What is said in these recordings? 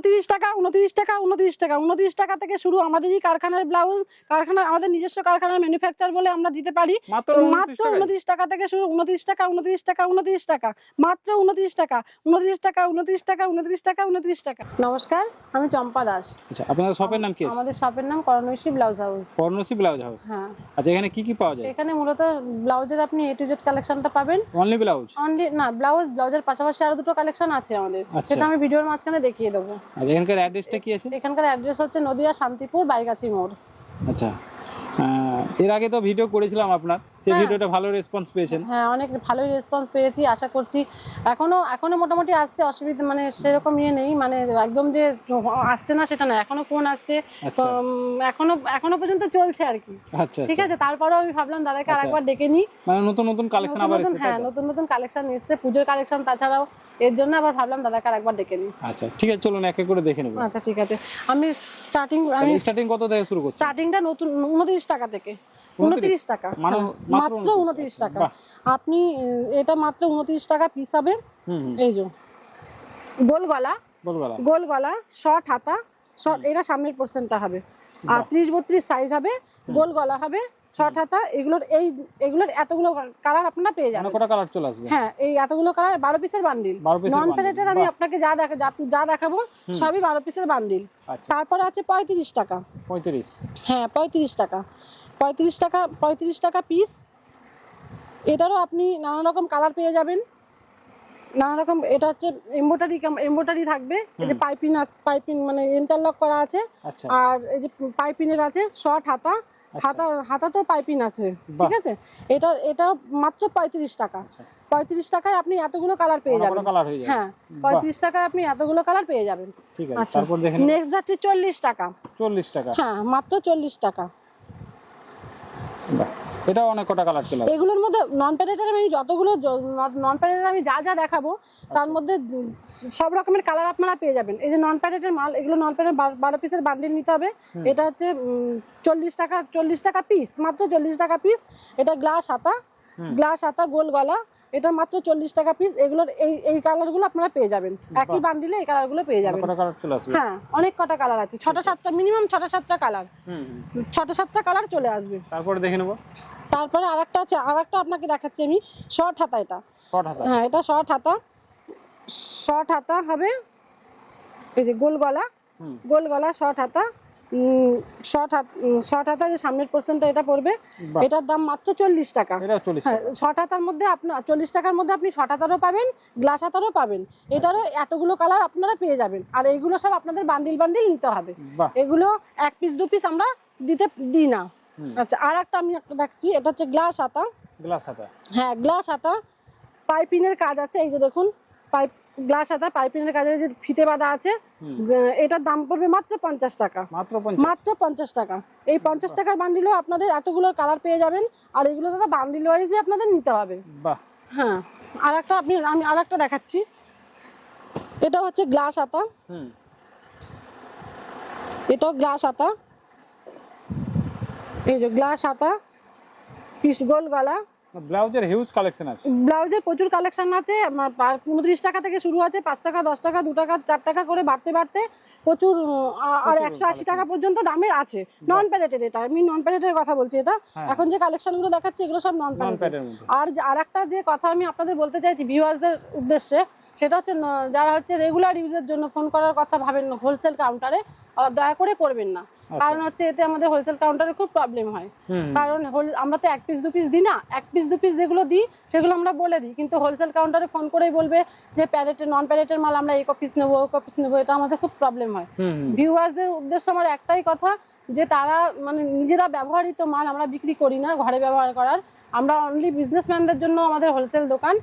উনত্রিশ টাকা উনত্রিশ টাকা উনত্রিশ টাকা। উনত্রিশ টাকা থেকে শুরু আমাদেরই কারখানার ব্লাউজ কারখানা আমাদের নিজস্ব কারখানার ম্যানুফ্যাকচার বলে আমরা দিতে পারি। মাত্র মাত্র 29 টাকায়? উনত্রিশ টাকা থেকে শুরু উনত্রিশ টাকা উনত্রিশ টাকা উনত্রিশ টাকা। মাত্র উনত্রিশ টাকা উনত্রিশ টাকা উনত্রিশ টাকা উনত্রিশ টাকা উনত্রিশ টাকা। নমস্কার আমি চম্পা দাস। আচ্ছা আপনাদের শপের নাম কি আমাদের শপের নাম করণৈশী ব্লাউজ হাউস পর্ণসী ব্লাউজ হাউস হ্যাঁ। আচ্ছা এখানে কি কি পাওয়া যায়? এখানে মূলত ব্লাউজের আপনি এ টু জেড কালেকশনটা পাবেন। অনলি ব্লাউজ অনলি না ব্লাউজ ব্লাউজের পাশাপাশি আরও দুটো কালেকশন আছে আমাদের। আচ্ছা। সেটা আমি ভিডিওর মাঝখানে দেখিয়ে দেবো। আচ্ছা এখানকার অ্যাড্রেসটা কি আছে? এখানকার অ্যাড্রেস হচ্ছে নদিয়া শান্তিপুর বাইগাছি মোড়। আচ্ছা। এর আগে তো ভিডিও করেছিলাম আপনার। সেই হ্যাঁ। ভিডিওটা ভালো রেসপন্স পেয়েছেন। হ্যাঁ অনেক ভালোই রেসপন্স পেয়েছি আশা করছি। এখনও এখনও মোটামুটি আসছে অসুবিধা মানে সেরকম ইয়ে নেই মানে একদম যে আসছে না সেটা না এখনও ফোন আসছে। আচ্ছা। উম, এখনও এখনও পর্যন্ত চলছে আর কি। আচ্ছা ঠিক আছে তারপরেও আমি ভাবলাম দাদাকে আরেকবার ডেকে নিই। মানে নতুন নতুন কালেকশন আবার এসেছে হ্যাঁ নতুন নতুন কালেকশন এসেছে পুজোর কালেকশন তাছাড়াও এর জন্য আবার ভাবলাম দাদাকে আরেকবার ডেকে নিই। আচ্ছা ঠিক আছে চলুন এক এক করে দেখে নেব। আচ্ছা ঠিক আছে। আমি স্টার্টিং আমি স্টার্টিং কত থেকে শুরু করছি স্টার্টিংটা নতুন উনত্রিশ টাকা থেকে। উনত্রিশ? টাকা। মানে হ্যাঁ, মাত্র মাত্র 29 উনত্রিশ টাকা। আপনি এটা মাত্র উনত্রিশ টাকা পিস হবে। এই যে। গোল গলা গোল গলা শর্ট হাতা শর্ট এটা সামনের পোর্শনটা হবে। আর ত্রিশ বত্রিশ সাইজ হবে। গোল গলা হবে। শর্ট হাতা এগুলোর এই এগুলোর এতগুলো কালার আপনারা পেয়ে মানে যাবেন কটা কালার চলে আসবে? হ্যাঁ এই এতগুলো কালার বারো পিসের বান্ডিল 12 নন প্যালেটের আমি আপনাকে যা দেখা যা- দেখাবো সবই বারো পিসের বান্ডিল আচ্ছা। তারপরে আছে পঁয়ত্রিশ টাকা। পঁয়ত্রিশ। হ্যাঁ পঁয়ত্রিশ টাকা। পঁয়ত্রিশ টাকা পঁয়ত্রিশ টাকা পিস এটারও আপনি নানা রকম কালার পেয়ে যাবেন। নানা রকম এটা হচ্ছে এম্বোটারি এম্বোটারি থাকবে। এই যে পাইপিং পাইপিং মানে ইন্টারলক করা আছে। আচ্ছা। আর এই যে পাইপিনের আছে শর্ট হাতা। হাতা হাতা তো পাইপিং আছে ঠিক আছে? এটা এটা মাত্র পঁয়ত্রিশ টাকা। আচ্ছা। পঁয়ত্রিশ টাকায় আপনি এতগুলো কালার পেয়ে যাবেন। হয়ে হ্যাঁ পঁয়ত্রিশ টাকায় আপনি এতগুলো কালার পেয়ে যাবেন। ঠিক আছে আচ্ছা। নেক্সট যাচ্ছে চল্লিশ টাকা। চল্লিশ টাকা। হ্যাঁ মাত্র চল্লিশ টাকা। এটাও অনেক কটা কালার চলে এগুলোর মধ্যে নন প্যারেটের আমি যতগুলো নন প্যারেটের আমি যা যা দেখাবো তার মধ্যে সব রকমের কালার আপনারা পেয়ে যাবেন। এই যে নন প্যারেটের মাল এগুলো নন প্যারেট বারো পিসের বান্ডিল নিতে হবে। এটা হচ্ছে চল্লিশ টাকা চল্লিশ টাকা পিস মাত্র চল্লিশ টাকা পিস এটা গ্লাস হাতা। গ্লাস হাতা গোল গলা এটা মাত্র চল্লিশ টাকা পিস এগুলোর এই এই কালারগুলো আপনারা পেয়ে যাবেন। একই বান্ডিলে এই কালারগুলো পেয়ে যাবেন। হ্যাঁ অনেক কটা কালার আছে। ছটা সাতটা মিনিমাম ছটা সাতটা কালার। ছটা সাতটা কালার চলে আসবে। তারপরে দেখে নেব। তারপরে আরেকটা আছে আরেকটা আপনাকে দেখাচ্ছি আমি। শর্ট হাতা এটা। হ্যাঁ এটা শর্ট হাতা। শর্ট হাতা হবে এই যে গোল গলা। গোল গলা শর্ট হাতা। শর্ট হাত শর্ট হাতা যে সামনের পোর্শনটা এটা পড়বে এটার দাম মাত্র চল্লিশ টাকা। হ্যাঁ শর্ট হাতার মধ্যে আপনার চল্লিশ টাকার মধ্যে আপনি শর্ট হাতারও পাবেন গ্লাস হাতারও পাবেন। এটারও এতগুলো কালার আপনারা পেয়ে যাবেন। আর এইগুলো সব আপনাদের বান্ডিল বান্ডিল নিতে হবে। এগুলো এক পিস দু পিস আমরা দিতে দিই না। আচ্ছা আর একটা আমি একটা দেখছি এটা হচ্ছে গ্লাস হাতা। গ্লাস হাতা। হ্যাঁ গ্লাস হাতা। পাইপিনের কাজ আছে এই যে দেখুন পাইপ গ্লাস হাতা পাইপিনের কাজে যে ফিতে বাঁধা আছে এটার দাম পড়বে মাত্র পঞ্চাশ টাকা। মাত্র পঞ্চাশ। মাত্র পঞ্চাশ টাকা। এই পঞ্চাশ টাকার বান্ডিলও আপনাদের এতগুলো কালার পেয়ে যাবেন আর এগুলো দাদা বান্ডিল ওয়াইজই আপনাদের নিতে হবে। বাহ। হ্যাঁ আর একটা আপনি আমি আর একটা দেখাচ্ছি। এটা হচ্ছে গ্লাস হুম। এটাও গ্লাস হাতা এই যে গ্লাস হাতা পিস গোল গলা। ব্লাউজের হিউজ কালেকশন আছে। ব্লাউজের প্রচুর কালেকশন আছে আমার উনত্রিশ টাকা থেকে শুরু আছে পাঁচ টাকা দশ টাকা দু টাকা চার টাকা করে বাড়তে বাড়তে প্রচুর আর একশো আশি টাকা পর্যন্ত দামের আছে। নন প্যালেটের এটা আমি নন প্যালেটের কথা বলছি এটা। এখন যে কালেকশনগুলো দেখাচ্ছি এগুলো সব নন প্যালেটের আর আর একটা যে কথা আমি আপনাদের বলতে চাইছি ভিউয়ার্সদের উদ্দেশ্যে সেটা হচ্ছে যারা হচ্ছে রেগুলার ইউজের জন্য ফোন করার কথা ভাবেন হোলসেল কাউন্টারে দয়া করে করবেন না। কারণ হচ্ছে এতে আমাদের হোলসেল কাউন্টারে খুব প্রবলেম হয়। কারণ আমরা তো এক পিস দু পিস দিই না। এক পিস দু পিস যেগুলো দিই সেগুলো আমরা বলে দিই। কিন্তু হোলসেল কাউন্টারে ফোন করেই বলবে যে প্যালেটের নন প্যালেটের মাল আমরা এই পিস নেব ওই পিস নেব এটা আমাদের খুব প্রবলেম হয়। ভিউয়ার্সদের উদ্দেশ্য আমার একটাই কথা যে তারা মানে নিজেরা ব্যবহৃত মাল আমরা বিক্রি করি না ঘরে ব্যবহার করার। আমরা অনলি বিজনেসম্যানদের জন্য আমাদের হোলসেল দোকান।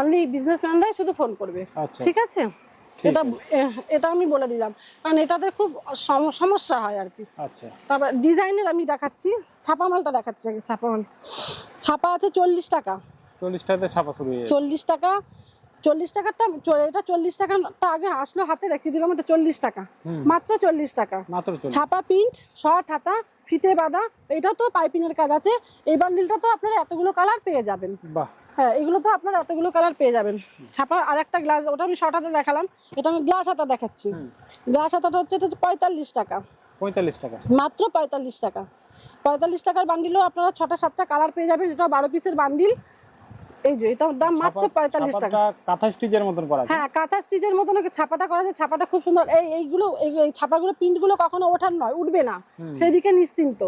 অনলি বিজনেসম্যানরাই শুধু ফোন করবে। আচ্ছা। ঠিক আছে? এটা এটা আমি বলে দিলাম। কারণ এটাতে খুব সমস্যা হয় আর কি। আচ্ছা। তারপর ডিজাইনের আমি দেখাচ্ছি। ছাপা মালটা দেখাচ্ছি আগে ছাপা মাল। ছাপা আছে চল্লিশ টাকা। চল্লিশটাতে ছাপা শুরু চল্লিশ টাকা চল্লিশ টাকাটা এটা চল্লিশ টাকাটা আগে আসলো হাতে দেখিয়ে দিলাম এটা চল্লিশ টাকা। মাত্র চল্লিশ টাকা। ছাপা প্রিন্ট শর্ট হাতা ফিতে বাঁধা এটা তো পাইপিনের কাজ আছে। এই বান্ডিলটা তো আপনারা এতগুলো কালার পেয়ে যাবেন। বাহ হ্যাঁ এগুলো তো আপনার এতগুলো কালার পেয়ে যাবেন। ছাপা আর একটা গ্লাস ওটা আমি শর্ট হাতে দেখালাম। এটা আমি গ্লাস হাতা দেখাচ্ছি। গ্লাস হাতাটা হচ্ছে এটা পঁয়তাল্লিশ টাকা। পঁয়তাল্লিশ টাকা। মাত্র পঁয়তাল্লিশ টাকা। পঁয়তাল্লিশ টাকার বান্ডিলও আপনারা ছটা সাতটা কালার পেয়ে যাবেন। এটা বারো পিসের বান্ডিল এই যে এটার দাম মাত্র পঁয়তাল্লিশ টাকা। কাঁথা স্টিচের মতন করা হ্যাঁ কাঁথা স্টিচের মতন ছাপাটা করা আছে। ছাপাটা খুব সুন্দর। এই এইগুলো এই ছাপাগুলো প্রিন্টগুলো কখনো ওঠার নয় উঠবে না। সেদিকে নিশ্চিন্ত।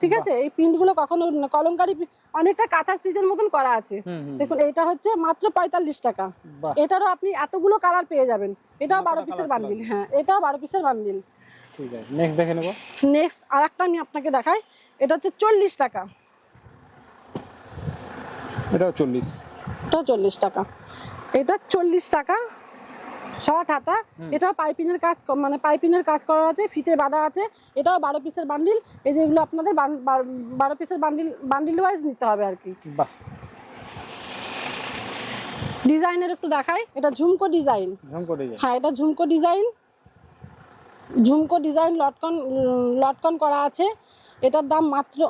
ঠিক আছে? এই প্রিন্টগুলো কখনো উঠবে কলমকারি অনেকটা কাঁথা স্টিচের মতন করা আছে। দেখুন এটা হচ্ছে মাত্র পঁয়তাল্লিশ টাকা। এটারও আপনি এতগুলো কালার পেয়ে যাবেন। এটাও বারো পিসের বান্ডিল হ্যাঁ এটাও বারো পিসের বান্ডিল ঠিক আছে নেক্সট দেখে নেব। নেক্সট আরেকটা আমি আপনাকে দেখাই। এটা হচ্ছে চল্লিশ টাকা। এটাও চল্লিশ। এটাও চল্লিশ টাকা। এটা চল্লিশ টাকা। শর্ট হাতা এটাও পাইপিনের কাজ মানে পাইপিনের কাজ করা আছে ফিতে বাঁধা আছে এটাও বারো পিসের বান্ডিল এই যেগুলো আপনাদের বারো পিসের বান্ডিল বান্ডিল ওয়াইজ নিতে হবে আর কি। ডিজাইনের একটু দেখাই এটা ঝুমকো ডিজাইন। ঝুমকো ডিজাইন। হ্যাঁ এটা ঝুমকো ডিজাইন। ঝুমকো ডিজাইন লটকন লটকন করা আছে এটার দাম মাত্র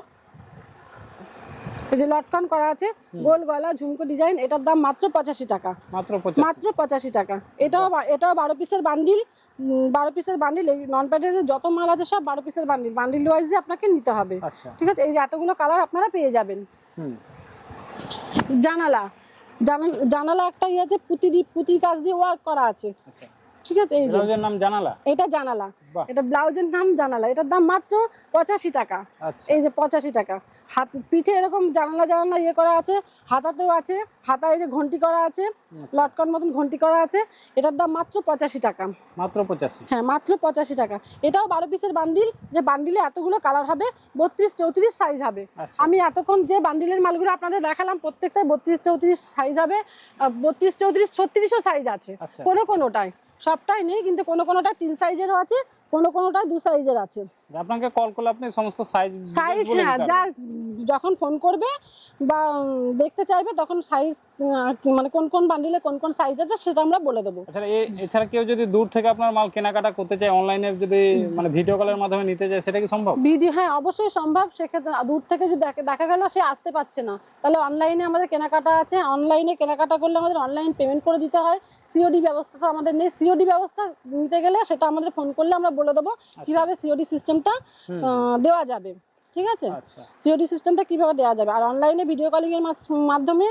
এই যে লটকন করা আছে গোল গলা ঝুমকো ডিজাইন এটার দাম মাত্র পঁচাশি টাকা। মাত্র পঁচাশি। টাকা। এটাও এটাও বারো পিসের বান্ডিল বারো পিসের বান্ডিল এই নন প্যাডের যত মাল আছে সব বারো পিসের বান্ডিল। বান্ডিল ওয়াইজ আপনাকে নিতে হবে। আচ্ছা। ঠিক আছে? এই যে এতগুলো কালার আপনারা পেয়ে যাবেন। জানালা। জানালা জানালা একটা ইয়ে আছে পুঁতি দিয়ে পুঁতির কাজ দিয়ে ওয়ার্ক করা আছে। আচ্ছা। ঠিক আছে? এই যে ব্লাউজের নাম জানালা? এটা জানালা। এটা ব্লাউজের নাম জানালা। এটার দাম মাত্র পঁচাশি টাকা। আচ্ছা। এই যে পঁচাশি টাকা। হাত পিঠে এরকম জানালা জানালা ইয়ে করা আছে। হাতাতেও আছে। হাতা এই যে ঘন্টি করা আছে। লটকন মতন ঘন্টি করা আছে। এটার দাম মাত্র পঁচাশি টাকা। মাত্র পঁচাশি। হ্যাঁ মাত্র পঁচাশি টাকা। এটাও বারো পিসের বান্ডিল। যে বান্ডিলে এতগুলো কালার হবে বত্রিশ চৌত্রিশ সাইজ হবে। আচ্ছা। আমি এতক্ষণ যে বান্ডিলের মালগুলো আপনাদের দেখালাম প্রত্যেকটাই বত্রিশ চৌত্রিশ সাইজ হবে। বত্রিশ চৌত্রিশ ছত্রিশও সাইজ আছে। আচ্ছা। কোনো কোনোটাই। সবটাই নেই কিন্তু কোনো কোনোটা তিন সাইজেরও আছে কোনো কোনোটাই দু সাইজের আছে। আপনাকে কল করলে আপনি সমস্ত সাইজ সাইজ হ্যাঁ যা যখন ফোন করবে বা দেখতে চাইবে তখন সাইজ মানে কোন কোন বান্ডিলে কোন কোন সাইজ আছে সেটা আমরা বলে দেবো। আচ্ছা এ- এছাড়া কেউ যদি দূর থেকে আপনার মাল কেনাকাটা করতে চায় অনলাইনে যদি মানে ভিডিও কলের মাধ্যমে নিতে চায় সেটা কি সম্ভব? ভিডিও হ্যাঁ অবশ্যই সম্ভব। সেক্ষেত্রে দূর থেকে যদি দেখা- দেখা গেল সে আসতে পারছে না তাহলে অনলাইনে আমাদের কেনাকাটা আছে। অনলাইনে কেনাকাটা করলে আমাদের অনলাইন পেমেন্ট করে দিতে হয়। সিওডি ব্যবস্থা তো আমাদের নেই। সিওডি ব্যবস্থা নিতে গেলে সেটা আমাদের ফোন করলে আমরা বলে দেবো কীভাবে সিওডি সিস্টেমটা দেওয়া যাবে। ঠিক আছে? আচ্ছা। সিওডি সিস্টেমটা কীভাবে দেওয়া যাবে? আর অনলাইনে ভিডিও কলিং এর মাধ্যমে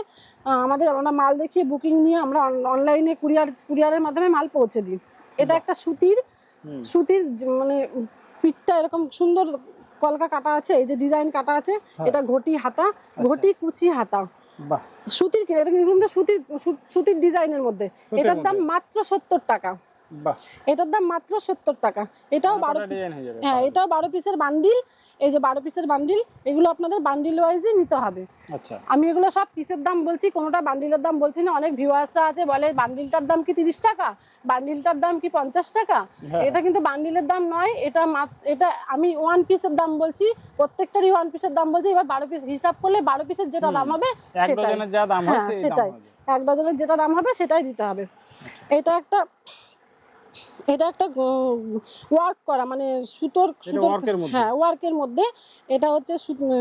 আমাদের আমরা মাল দেখিয়ে বুকিং নিয়ে আমরা অনলাইনে কুরিয়ার কুরিয়ারের মাধ্যমে মাল পৌঁছে দিই। এটা একটা সুতির সুতির মানে পিঠটা এরকম সুন্দর কলকা কাটা আছে এই যে ডিজাইন কাটা আছে এটা ঘটি হাতা ঘটি কুচি হাতা। সুতির এটা কিন্তু সুতির সুতির ডিজাইনের মধ্যে। এটার দাম মাত্র সত্তর টাকা। এটার দাম মাত্র সত্তর টাকা। এটাও বারো হ্যাঁ এটাও বারো পিসের বান্ডিল এই যে বারো পিসের বান্ডিল এগুলো আপনাদের বান্ডিল ওয়াইজই নিতে হবে। আচ্ছা। আমি এগুলো সব পিসের দাম বলছি কোনোটা বান্ডিলের দাম বলছি না অনেক ভিউয়ার্সরা আছে বলে বান্ডিলটার দাম কি তিরিশ টাকা? বান্ডিলটার দাম কি পঞ্চাশ টাকা? হ্যাঁ। এটা কিন্তু বান্ডিলের দাম নয় এটা এটা আমি ওয়ান পিসের দাম বলছি প্রত্যেকটারই ওয়ান পিসের দাম বলছি এবার বারো পিস হিসাব করলে বারো পিসের যেটা দাম হবে সেটাই। হয় সেটাই। এক ডজনের যেটা দাম হবে সেটাই দিতে হবে। এটা একটা এটা একটা ওয়ার্ক করা মানে সুতোর সুতোর? হ্যাঁ ওয়ার্কের মধ্যে। এটা হচ্ছে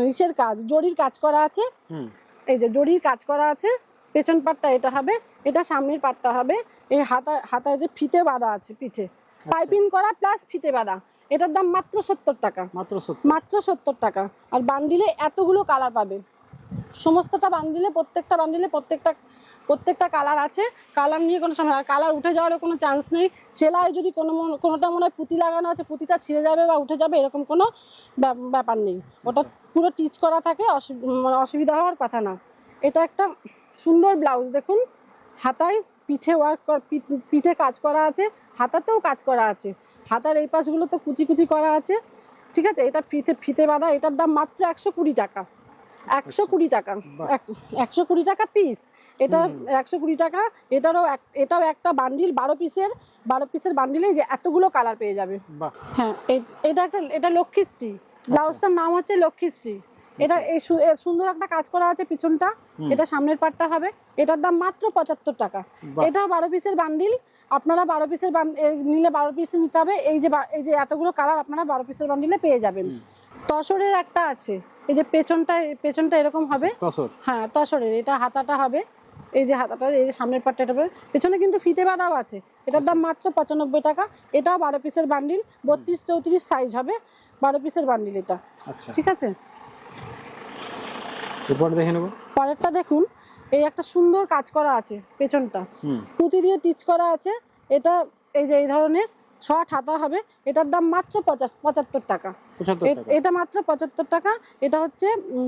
ইসের কাজ জরির কাজ করা আছে। হুম। এই যে জরির কাজ করা আছে পেছন পাটটা এটা হবে এটা সামনের পাটটা হবে এই হাতা হাতায় যে ফিতে বাঁধা আছে পিঠে। আচ্ছা। পাইপিং করা প্লাস ফিতে বাঁধা। এটার দাম মাত্র সত্তর টাকা। মাত্র মাত্র সত্তর টাকা। আর বান্ডিলে এতগুলো কালার পাবে। সমস্তটা বান্ডিলে প্রত্যেকটা বান্ডিলে প্রত্যেকটা প্রত্যেকটা কালার আছে। কালার নিয়ে কোনো সমস্যা কালার উঠে যাওয়ারও কোনো চান্স নেই। সেলাই যদি কোনো কোনোটা মনে হয় পুঁতি লাগানো আছে পুঁতিটা ছিঁড়ে যাবে বা উঠে যাবে এরকম কোনো ব্যাপ- ব্যাপার নেই। ওটা পুরো টিচ করা থাকে মানে অসুবিধা হওয়ার কথা না। এটা একটা সুন্দর ব্লাউজ দেখুন। হাতায় পিঠে ওয়ার্ক পিঠে কাজ করা আছে। হাতাতেও কাজ করা আছে। হাতার এই পাশগুলো তো কুচি কুচি করা আছে। ঠিক আছে? এটা ফিতে ফিতে বাঁধা এটার দাম মাত্র একশো কুড়ি টাকা। একশো কুড়ি টাকা। এক- একশো কুড়ি টাকা পিস এটা একশো কুড়ি টাকা। এটারও এটাও একটা বান্ডিল বারো পিসের বারো পিসের বান্ডিলে যে এতগুলো কালার পেয়ে যাবে। হ্যাঁ এটা একটা এটা লক্ষ্মীশ্রী ব্লাউজটার নাম হচ্ছে লক্ষ্মীশ্রী এটা এই সুন্দর একটা কাজ করা আছে পিছনটা। এটা সামনের পাটটা হবে। এটার দাম মাত্র পঁচাত্তর টাকা। এটাও বারো পিসের বান্ডিল আপনারা বারো পিসের নিলে বারো পিস নিতে হবে। এই যে এই যে এতগুলো কালার আপনারা বারো পিসের বান্ডিলে পেয়ে যাবেন। তসরের একটা আছে। এই যে পেছনটা পেছনটা এরকম হবে। তসর। হ্যাঁ তসরের এটা হাতাটা হবে। এই যে হাতাটা এই যে সামনের পাটটা এটা হবে। পেছনে কিন্তু ফিতে বাঁধাও আছে। এটার দাম মাত্র পঁচানব্বই টাকা। এটাও বারো পিসের বান্ডিল বত্রিশ চৌত্রিশ সাইজ হবে। বারো পিসের বান্ডিল এটা। আচ্ছা। ঠিক আছে? পরেরটা দেখুন এই একটা সুন্দর কাজ করা আছে পেছনটা। পুঁতি দিয়ে টিচ করা আছে। এটা এই যে এই ধরনের শর্ট হাতা হবে। এটার দাম মাত্র পঁচাশ পঁচাত্তর টাকা। এটা মাত্র পঁচাত্তর টাকা। এটা হচ্ছে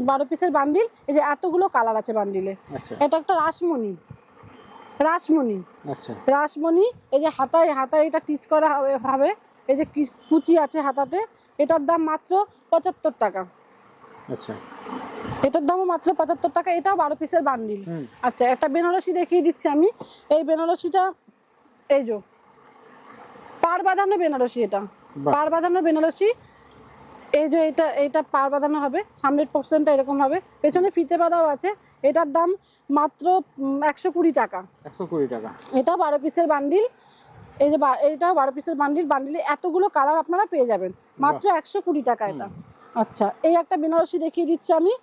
বারো পিসের বান্ডিল এই যে এতগুলো কালার আছে বান্ডিলে আচ্ছা। এটা একটা রাসমণি। রাসমণি। আচ্ছা। রাসমণি এই যে হাতায় হাতায় এটা টিচ করা হবে এই যে কুচি আছে হাতাতে। এটার দাম মাত্র পঁচাত্তর টাকা। আচ্ছা। এটার দামও মাত্র পঁচাত্তর টাকা। এটাও বারো পিসের বান্ডিল আচ্ছা একটা বেনারসি দেখিয়ে দিচ্ছি আমি। এই বেনারসিটা এই যে পার বাঁধানো বেনারসি এটা। পার বাঁধানো বেনারসি। এই যে এটা এটা পার বাঁধানো হবে। সামনের পোর্শনটা এরকম হবে। পেছনে ফিতে বাঁধাও আছে। এটার দাম মাত্র একশো কুড়ি টাকা। একশো কুড়ি টাকা। এটা বারো পিসের বান্ডিল। এই যে এইটা বারো পিসের বান্ডিল। বান্ডিলে এতগুলো কালার আপনারা পেয়ে যাবেন। মাত্র একশো কুড়ি টাকা এটা। আচ্ছা এই একটা বেনারসি দেখিয়ে দিচ্ছি আমি।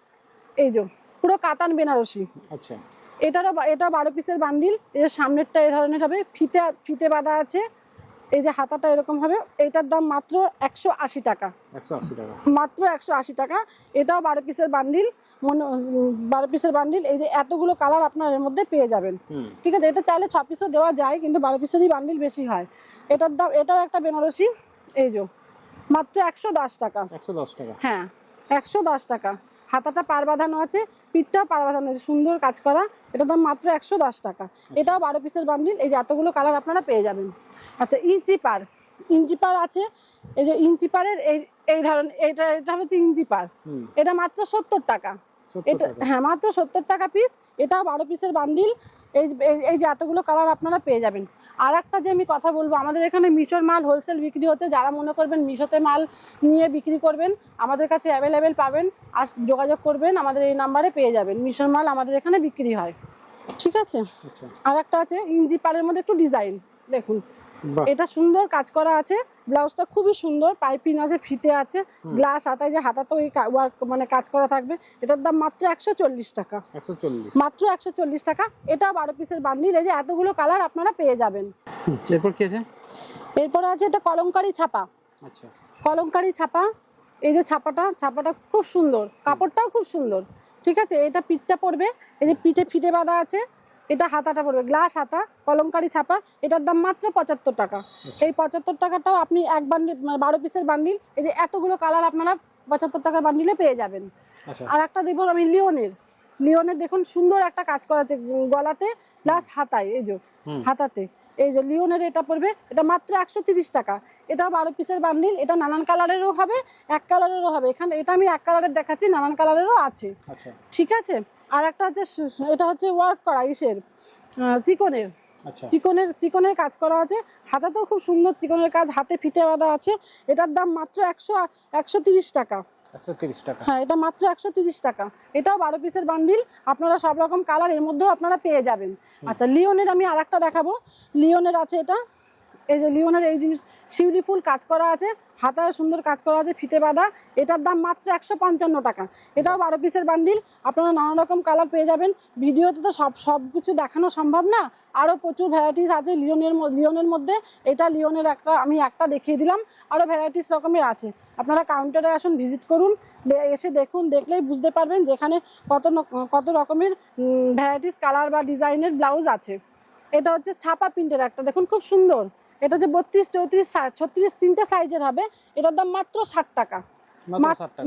এই যে পুরো কাতান বেনারসি। আচ্ছা। এটারও এটা বারো পিসের বান্ডিল। এই যে সামনেরটা এই ধরনের হবে। ফিতে ফিতে বাঁধা আছে। এই যে হাতাটা এরকম হবে এটার দাম মাত্র একশো আশি টাকা। মাত্র একশো আশি টাকা। এটাও বারো পিসের বান্ডিল মনে বারো পিসের বান্ডিল এই যে এতগুলো কালার আপনার এর মধ্যে পেয়ে যাবেন। ঠিক আছে এটা চাইলে ছ পিসও দেওয়া যায় কিন্তু বারো পিসেরই বান্ডিল বেশি হয়। এটার দাম এটাও একটা বেনারসি এই যে মাত্র একশো দশ টাকা। একশো দশ টাকা। হ্যাঁ একশো দশ টাকা। হাতাটা পার বাঁধানো আছে পিঠটাও পার বাঁধানো আছে সুন্দর কাজ করা। এটার দাম মাত্র একশো দশ টাকা। এটাও বারো পিসের বান্ডিল এই যে এতগুলো কালার আপনারা পেয়ে যাবেন। আচ্ছা ইঞ্চি পার। ইঞ্চি পার আছে। এই যে ইঞ্চি পারের এই এই ধরনের এটা এটা হচ্ছে ইঞ্চি পার। এটা মাত্র সত্তর টাকা। এটা হ্যাঁ মাত্র সত্তর টাকা পিস এটাও বারো পিসের বান্ডিল এই যে- এই- এই যে এতগুলো কালার আপনারা পেয়ে যাবেন। আর একটা যে আমি কথা বলব আমাদের এখানে মিশোর মাল হোলসেল বিক্রি হচ্ছে। যারা মনে করবেন মিশোতে মাল নিয়ে বিক্রি করবেন আমাদের কাছে অ্যাভেলেবেল পাবেন। আর যোগাযোগ করবেন আমাদের এই নাম্বারে পেয়ে যাবেন। মিশোর মাল আমাদের এখানে বিক্রি হয়। ঠিক আছে? আচ্ছা। আর একটা আছে ইঞ্জি পাড়ের মধ্যে একটু ডিজাইন দেখুন। এটা সুন্দর কাজ করা আছে। ব্লাউজটা খুবই সুন্দর পাইপিং আছে ফিতে আছে গ্লাস হাতায় যে হাতাতেও এই ওয়ার্ক মানে কাজ করা থাকবে। এটার দাম মাত্র একশো চল্লিশ টাকা। মাত্র একশো চল্লিশ টাকা। এটাও বারো পিসের বান্ডিল এই যে এতগুলো কালার আপনারা পেয়ে যাবেন। এরপর কি আছে? এরপরে আছে এটা কলমকারি ছাপা। আচ্ছা। কলমকারি ছাপা এই যে ছাপাটা ছাপাটা খুব সুন্দর কাপড়টাও খুব সুন্দর। ঠিক আছে এটা পিঠটা পড়বে এই যে পিঠে ফিতে বাঁধা আছে এটা হাতাটা পড়বে। গ্লাস হাতা কলমকারি ছাপা এটার দাম মাত্র পঁচাত্তর টাকা। এই পঁচাত্তর টাকাটাও আপনি এক বান্ডিল মানে বারো পিসের বান্ডিল এই যে এতগুলো কালার আপনারা পঁচাত্তর টাকার বান্ডিলে পেয়ে যাবেন। আচ্ছা। আর একটা দেখব আমি লিওনের। লিওনের দেখুন সুন্দর একটা কাজ করা আছে গলাতে প্লাস হাতায় এই যে হাতাতে। এই যে লিওনের এটা পড়বে এটা মাত্র একশো তিরিশ টাকা। এটাও বারো পিসের বান্ডিল এটা নানান কালারেরও হবে এক কালারেরও হবে। এখানে এটা আমি এক কালারের দেখাচ্ছি নানান কালারেরও আছে। আচ্ছা। ঠিক আছে? আর একটা হচ্ছে এটা হচ্ছে ওয়ার্ক করা ইসের চিকনের। আচ্ছা। চিকনের চিকনের কাজ করা আছে। হাতাতেও খুব সুন্দর চিকনের কাজ হাতে ফিতে বাঁধা আছে। এটার দাম মাত্র একশো একশো তিরিশ টাকা। টাকা। হ্যাঁ এটা মাত্র একশো তিরিশ টাকা। এটাও বারো পিসের বান্ডিল আপনারা সব রকম কালারের মধ্যেও আপনারা পেয়ে যাবেন। আচ্ছা লিওনের আমি আর একটা দেখাবো লিওনের আছে এটা। এই যে লিওনের এই জিনিস, শিউলি ফুল কাজ করা আছে, হাতায় সুন্দর কাজ করা আছে, ফিতে বাঁধা। এটার দাম মাত্র একশো পঞ্চান্ন টাকা। এটাও বারো পিসের বান্ডিল আপনারা নানা রকম কালার পেয়ে যাবেন। ভিডিওতে তো সব সব কিছু দেখানো সম্ভব না। আরও প্রচুর ভ্যারাইটিস আছে লিওনের লিওনের মধ্যে। এটা লিওনের একটা, আমি একটা দেখিয়ে দিলাম। আরও ভ্যারাইটিস রকমের আছে। আপনারা কাউন্টারে আসুন ভিজিট করুন। এসে দেখুন, দেখলেই বুঝতে পারবেন যেখানে কত কত রকমের ভ্যারাইটিস কালার বা ডিজাইনের ব্লাউজ আছে। এটা হচ্ছে ছাপা প্রিন্টের একটা। দেখুন, খুব সুন্দর। এটা যে বত্রিশ চৌত্রিশ ছত্রিশ তিনটে সাইজের হবে এটার দাম মাত্র ষাট টাকা।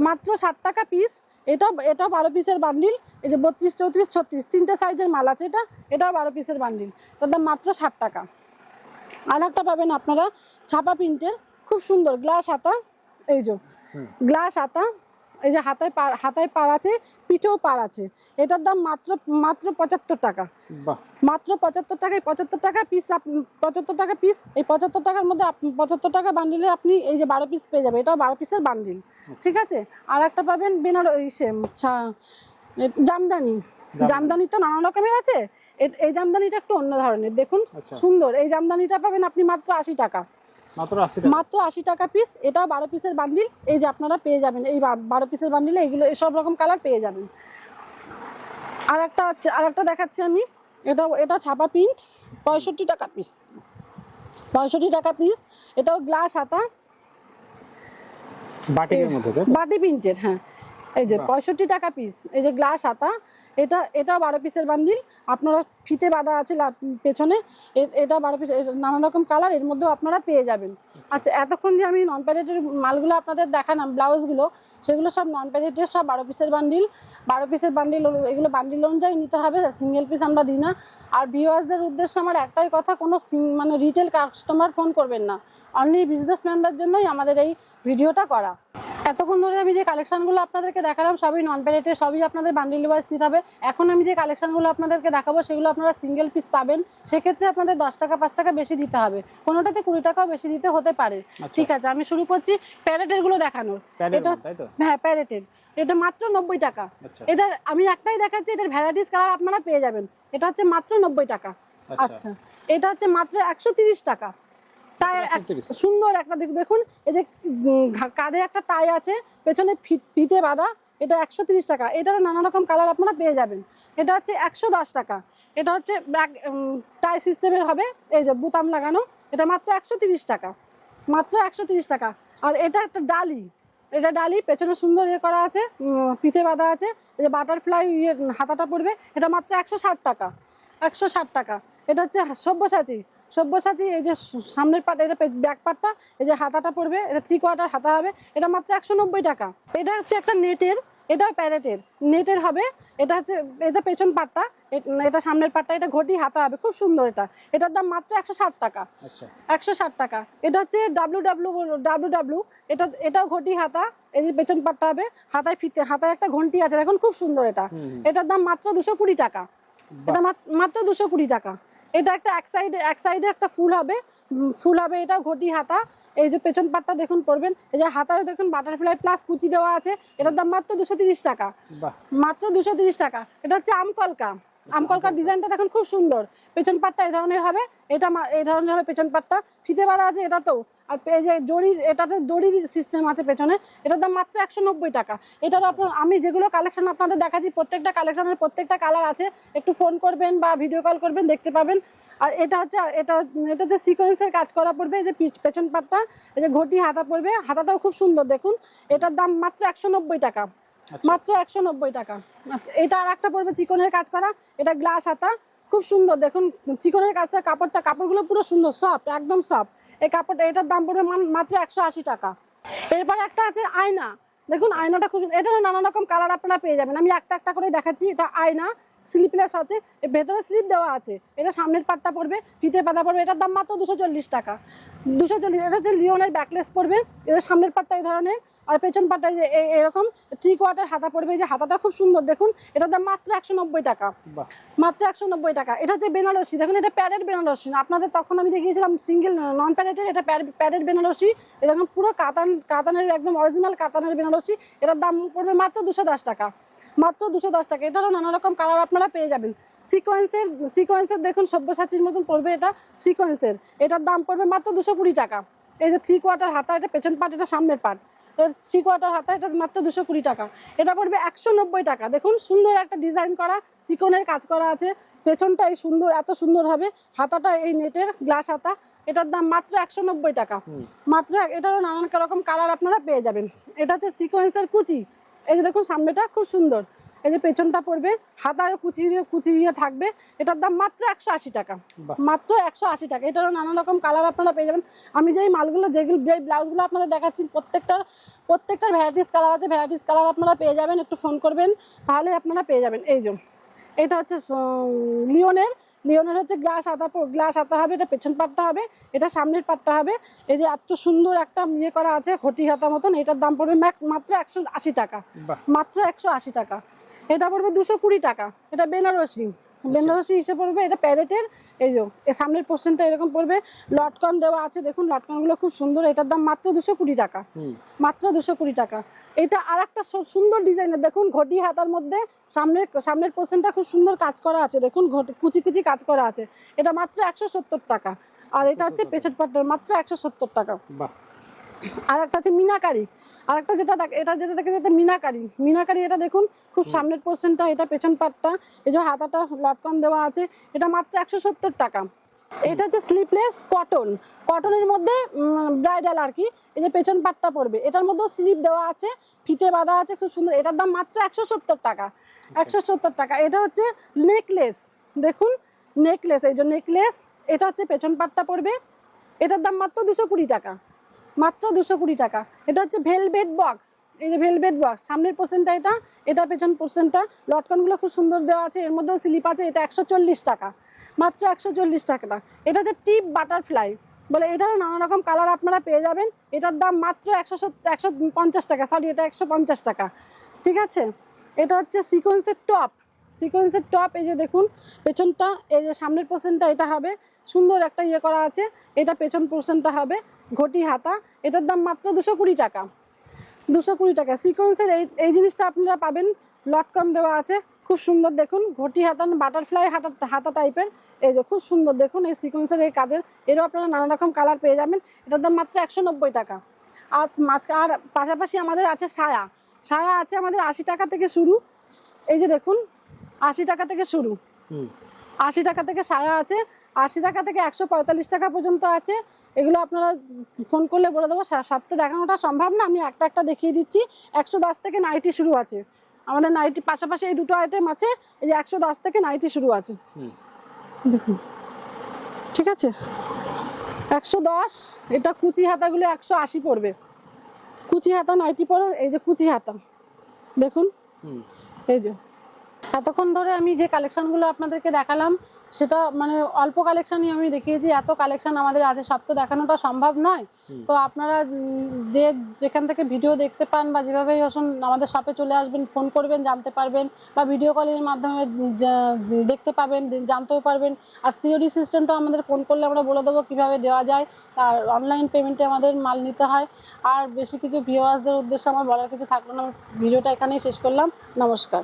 মাত্র ষাট টাকা। পিস এটা এটা বারো পিসের বান্ডিল এই যে বত্রিশ চৌত্রিশ ছত্রিশ তিনটে সাইজের মাল আছে এটা এটাও বারো পিসের বান্ডিল তার দাম মাত্র ষাট টাকা। আর একটা পাবেন আপনারা ছাপা প্রিন্টের খুব সুন্দর গ্লাস আতা এই যে গ্লাস হাতা। এই যে হাতায় পার হাতায় পার আছে পিঠেও পার আছে। এটার দাম মাত্র মাত্র পঁচাত্তর টাকা। মাত্র পঁচাত্তর টাকায় পঁচাত্তর টাকা পিস পঁচাত্তর টাকা পিস এই পঁচাত্তর টাকার মধ্যে পঁচাত্তর টাকা বান্ডিলে আপনি এই যে বারো পিস পেয়ে যাবেন। এটাও বারো পিসের বান্ডিল ঠিক আছে? আর একটা পাবেন বেনার আচ্ছা জামদানি। জামদানি। তো নানা রকমের আছে। এই জামদানিটা একটু অন্য ধরনের। দেখুন আচ্ছা। সুন্দর। এই জামদানিটা পাবেন আপনি মাত্র আশি টাকা। মাত্র আশি টাকা? পিস এটাও বারো পিসের বান্ডিল এই যে আপনারা পেয়ে যাবেন এই বারো পিসের বান্ডিলে এগুলো সব রকম কালার পেয়ে যাবেন। আর একটা আছে আর একটা দেখাচ্ছি আমি। এটা এটা ছাপা প্রিন্ট পঁয়ষট্টি টাকা পিস পঁয়ষট্টি টাকা পিস এটাও গ্লাস হাতা? বাটি প্রিন্টের হ্যাঁ। এই যে পঁয়ষট্টি টাকা পিস এই যে গ্লাস হাতা। এটা এটাও বারো পিসের বান্ডিল। আপনারা ফিতে বাঁধা আছে পেছনে। এটা বারো পিস নানা রকম কালারের মধ্যেও আপনারা পেয়ে যাবেন। আচ্ছা এতক্ষণ যে আমি নন প্যারেটের মালগুলো আপনাদের দেখালাম ব্লাউজগুলো সেগুলো সব নন প্যারেটের সব বারো পিসের বান্ডিল। বারো পিসের বান্ডিল, এগুলো বান্ডিল অনুযায়ী নিতে হবে সিঙ্গেল পিস আমরা দিই না। আর ভিউয়ার্সদের উদ্দেশ্যে আমার একটাই কথা, কোনো মানে রিটেল কাস্টমার ফোন করবেন না। অনলি বিজনেসম্যানদের জন্যই আমাদের এই ভিডিওটা করা। এতক্ষণ ধরে আমি যে কালেকশনগুলো আপনাদেরকে দেখালাম সবই নন প্যালেটের সবই আপনাদের বান্ডিল ওয়াইজ দিতে হবে। এখন আমি যে কালেকশনগুলো আপনাদেরকে দেখাবো সেগুলো আপনারা সিঙ্গেল পিস পাবেন। সেক্ষেত্রে আপনাদের দশ টাকা পাঁচ টাকা বেশি দিতে হবে। কোনোটাতে কুড়ি টাকাও বেশি দিতে হতে পারে। ঠিক আছে আমি শুরু করছি প্যারেটেরগুলো দেখানোর। এটা হ্যাঁ প্যারেটের এটা মাত্র নব্বই টাকা। আচ্ছা। এটা আমি একটাই দেখাচ্ছি এটার ভ্যারাইটিস কালার আপনারা পেয়ে যাবেন। এটা হচ্ছে মাত্র নব্বই টাকা। আচ্ছা। আচ্ছা। এটা হচ্ছে মাত্র একশো তিরিশ টাকা। সুন্দর একটা দিক দেখুন এই যে কাঁধে একটা টাই আছে পেছনে ফিতে বাঁধা এটা একশো তিরিশ টাকা। এটারও নানা রকম কালার আপনারা পেয়ে যাবেন। এটা হচ্ছে একশো দশ টাকা। এটা হচ্ছে টাই সিস্টেমের হবে এই যে বুতাম লাগানো এটা মাত্র একশো তিরিশ টাকা। মাত্র একশো তিরিশ টাকা। আর এটা একটা ডালি। এটা ডালি পেছনে সুন্দর ইয়ে করা আছে পিঠে বাঁধা আছে এই যে বাটারফ্লাই ইয়ে হাতাটা পড়বে এটা মাত্র একশো ষাট টাকা। একশো ষাট টাকা। এটা হচ্ছে সব্যসাচী। সব্যসাচী এই যে সামনের পাট এটা ব্যাক পাটটা এই যে হাতাটা পড়বে এটা থ্রি কোয়ার্টার হাতা হবে এটা মাত্র একশো নব্বই টাকা। এটা হচ্ছে একটা নেটের এটা প্যারেটের। নেটের হবে এটা হচ্ছে এটা পেছন পাটটা এটা সামনের পাটটা এটা ঘটি হাতা হবে খুব সুন্দর এটা। এটার দাম মাত্র একশো ষাট টাকা। আচ্ছা। একশো ষাট টাকা। এটা হচ্ছে ডাব্লু ডাব্লু ডাব্লু ডাব্লু এটা এটাও ঘটি হাতা এই যে পেছন পাটটা হবে হাতায় ফিতে হাতায় একটা ঘন্টি আছে এখন খুব সুন্দর এটা। এটার দাম মাত্র দুশো কুড়ি টাকা। এটা মাত- মাত্র দুশো কুড়ি টাকা। এটা একটা এক সাইডে এক সাইডে একটা ফুল হবে। ফুল হবে এটা ঘটি হাতা। এই যে পেছন পাটটা দেখুন পড়বেন। এই যে হাতায় দেখুন বাটারফ্লাই প্লাস কুচি দেওয়া আছে। এটার দাম মাত্র দুশো তিরিশ টাকা। মাত্র দুশো তিরিশ টাকা। এটা হচ্ছে আমকলকা। আমকলকার ডিজাইনটা দেখুন খুব সুন্দর। পেছন পাটটা এই ধরনের হবে। এটা এই ধরনের হবে পেছন পাটটা। ফিতে বাড়া আছে এটা তো। আর এই যে দড়ির এটাতে দড়ির সিস্টেম আছে পেছনে এটার দাম মাত্র একশো নব্বই টাকা। এটার আপনার আমি যেগুলো কালেকশন আপনাদের দেখাচ্ছি প্রত্যেকটা কালেকশনের প্রত্যেকটা কালার আছে। একটু ফোন করবেন বা ভিডিও কল করবেন দেখতে পাবেন। আর এটা হচ্ছে এটা এটা হচ্ছে সিকোয়েন্সের কাজ করা পড়বে এই যে পিছ- পেছন পাটটা এই যে ঘটি হাতা পড়বে হাতাটাও খুব সুন্দর দেখুন। এটার দাম মাত্র একশো নব্বই টাকা। মাত্র একশো নব্বই টাকা। আচ্ছা এটা আর একটা পড়বে চিকনের কাজ করা এটা গ্লাস হাতা। খুব সুন্দর দেখুন চিকনের কাজটা কাপড়টা কাপড়গুলো পুরো সুন্দর সফট একদম সফট এই কাপড়টা, এটার দাম পড়বে মাত্র একশো আশি টাকা। এরপরে একটা আছে আয়না। দেখুন, আয়নাটা খুব এটা নানা রকম কালার আপনারা পেয়ে যাবেন। আমি একটা একটা করে দেখাচ্ছি, এটা আয়না। স্লিপলেস আছে ভেতরে স্লিপ দেওয়া আছে। এটা সামনের পাটটা পড়বে ফিতে পাতা পড়বে এটার দাম মাত্র দুশো চল্লিশ টাকা। দুশো চল্লিশ এটা হচ্ছে লিওনের ব্যাকলেস পড়বে এটা সামনের পাটটা এই ধরনের আর পেছন পাটটা যে এরকম থ্রি কোয়ার্টার হাতা পড়বে এই যে হাতাটা খুব সুন্দর দেখুন এটার দাম মাত্র একশো নব্বই টাকা। মাত্র একশো নব্বই টাকা। এটা হচ্ছে বেনারসি দেখুন এটা প্যারেড বেনারসি আপনাদের তখন আমি দেখিয়েছিলাম সিঙ্গেল নন প্যারেটের এটা প্যারেড বেনারসি এটা দেখুন পুরো কাতান কাতানের একদম অরিজিনাল কাতানের বেনারসি এটার দাম পড়বে মাত্র দুশো দশ টাকা। মাত্র দুশো দশ টাকা। এটারও নানা রকম কালার আপনারা পেয়ে যাবেন। সিকোয়েন্সের সিকোয়েন্সের দেখুন সব্যসাচীর মতন পড়বে এটা সিকোয়েন্সের এটার দাম পড়বে মাত্র দুশো কুড়ি টাকা। এই যে থ্রি কোয়ার্টার হাতা এটা পেছন পাট এটা সামনের পাট থ্রি কোয়ার্টার হাতা এটা মাত্র দুশো কুড়ি টাকা। এটা পড়বে একশো নব্বই টাকা। দেখুন সুন্দর একটা ডিজাইন করা চিকনের কাজ করা আছে। পেছনটা এই সুন্দর এত সুন্দর হবে। হাতাটা এই নেটের গ্লাস হাতা। এটার দাম মাত্র একশো নব্বই টাকা। মাত্র এটারও নানান রকম কালার আপনারা পেয়ে যাবেন। এটা হচ্ছে সিকোয়েন্সের কুচি। এই যে দেখুন সামনেটা খুব সুন্দর। এই যে পেছনটা পড়বে হাতায় কুচি কুচি ইয়ে থাকবে। এটার দাম মাত্র একশো আশি টাকা। মাত্র একশো আশি টাকা। এটারও নানান রকম কালার আপনারা পেয়ে যাবেন। আমি যেই মালগুলো যেগুলো যেই ব্লাউজগুলো আপনাদের দেখাচ্ছি প্রত্যেকটার প্রত্যেকটার ভ্যারাইটিস কালার আছে। ভ্যারাইটিস কালার আপনারা পেয়ে যাবেন। একটু ফোন করবেন তাহলে আপনারা পেয়ে যাবেন। এই যে এটা হচ্ছে লিওনের লিওনের হচ্ছে গ্লাস হাতা গ্লাস আতা হবে এটা পেছন পাটটা হবে এটা সামনের পাটটা হবে। এই যে এত সুন্দর একটা ইয়ে করা আছে ঘটি হাতা মতন এটার দাম পড়বে মাত্র একশো আশি টাকা। মাত্র একশো আশি টাকা। এটা পড়বে দুশো কুড়ি টাকা। এটা বেনারসি বেনারসি হিসেবে পড়বে এটা প্যারেটের এই যে এর সামনের পোর্শনটা এরকম পড়বে। লটকন দেওয়া আছে দেখুন লটকনগুলো খুব সুন্দর এটার দাম মাত্র দুশো কুড়ি টাকা। মাত্র দুশো কুড়ি টাকা। এটা আর একটা সুন্দর ডিজাইনের দেখুন ঘটি হাতার মধ্যে সামনের সামনের পোর্শনটা খুব সুন্দর কাজ করা আছে। দেখুন কুচি কুচি কাজ করা আছে। এটা মাত্র একশো সত্তর টাকা। আর এটা হচ্ছে পেছন পাটটা মাত্র একশো সত্তর টাকা। আর একটা হচ্ছে মিনাকারি। আর একটা যেটা দেখ এটা যেটা দেখে যেটা মিনাকারি। মিনাকারি এটা দেখুন খুব সামনের পোর্শনটা এটা পেছন পাটটা এই যে হাতাটা লটকন দেওয়া আছে এটা মাত্র একশো সত্তর টাকা। এটা হচ্ছে স্লিপলেস কটন কটনের মধ্যে ব্রাইডাল আর কি এই যে পেছন পাটটা পড়বে। এটার মধ্যেও স্লিপ দেওয়া আছে ফিতে বাঁধা আছে খুব সুন্দর। এটার দাম মাত্র একশো সত্তর টাকা। একশো সত্তর টাকা। এটা হচ্ছে নেকলেস দেখুন নেকলেস এই যে নেকলেস এটা হচ্ছে পেছন পাটটা পড়বে। এটার দাম মাত্র দুশো কুড়ি টাকা। মাত্র দুশো কুড়ি টাকা। এটা হচ্ছে ভেলভেট বক্স এই যে ভেলভেট বক্স সামনের পোর্শনটা এটা এটা পেছন পোর্শনটা লটকনগুলো খুব সুন্দর দেওয়া আছে এর মধ্যেও স্লিপ আছে এটা একশো চল্লিশ টাকা। মাত্র একশো চল্লিশ টাকা। এটা হচ্ছে টিপ বাটারফ্লাই। বলে এটারও নানা রকম কালার আপনারা পেয়ে যাবেন। এটার দাম মাত্র একশো একশো পঞ্চাশ টাকা। সরি, এটা একশো পঞ্চাশ টাকা। ঠিক আছে? এটা হচ্ছে সিকোয়েন্সের টপ। সিকোয়েন্সের টপ, এই যে দেখুন, পেছনটা, এই যে সামনের পোর্শনটা, এটা হবে। সুন্দর একটা ইয়ে করা আছে। এটা পেছন পোর্শনটা হবে, ঘটি হাতা। এটার দাম মাত্র দুশো কুড়ি টাকা। দুশো কুড়ি টাকা। সিকোয়েন্সের এই এই জিনিসটা আপনারা পাবেন। লটকন দেওয়া আছে। খুব সুন্দর দেখুন ঘটি হাতান বাটারফ্লাই হাতা হাতা টাইপের এই যে খুব সুন্দর দেখুন এই সিকোয়েন্সের এই কাজের। এরও আপনারা নানা রকম কালার পেয়ে যাবেন। এটার দাম মাত্র একশো নব্বই টাকা। আর মাঝ আর পাশাপাশি আমাদের আছে সায়া সায়া আছে আমাদের আশি টাকা থেকে শুরু। এই যে দেখুন আশি টাকা থেকে শুরু। আশি টাকা থেকে সায়া আছে। আশি টাকা থেকে একশো পঁয়তাল্লিশ টাকা পর্যন্ত আছে। এগুলো আপনারা ফোন করলে বলে দেবো। সব তো দেখানোটা সম্ভব না। আমি একটা একটা দেখিয়ে দিচ্ছি। একশো দশ থেকে নাইটি শুরু আছে। আমাদের নাইটি পাশাপাশি এই দুটো আইটেম আছে এই যে একশো দশ থেকে নাইটি শুরু আছে। হুম। দেখুন। ঠিক আছে? একশো দশ এটা কুচি হাতাগুলো একশো আশি পড়বে। কুচি হাতা নাইটি পরে এই যে কুচি হাতা। দেখুন। হুম। এই যে। এতক্ষণ ধরে আমি যে কালেকশনগুলো আপনাদেরকে দেখালাম সেটা মানে অল্প কালেকশনই আমি দেখিয়েছি। এত কালেকশন আমাদের আছে সব তো দেখানোটা সম্ভব নয়। তো আপনারা যে যেখান থেকে ভিডিও দেখতে পান বা যেভাবেই আসুন আমাদের শপে চলে আসবেন ফোন করবেন জানতে পারবেন বা ভিডিও কলের মাধ্যমে দেখতে পাবেন জানতেও পারবেন। আর সিওডি সিস্টেমটা আমাদের ফোন করলে আমরা বলে দেবো কীভাবে দেওয়া যায়। আর অনলাইন পেমেন্টে আমাদের মাল নিতে হয়। আর বেশি কিছু ভিওয়ার্সদের উদ্দেশ্যে আমার বলার কিছু থাকল না। আমি ভিডিওটা এখানেই শেষ করলাম। নমস্কার।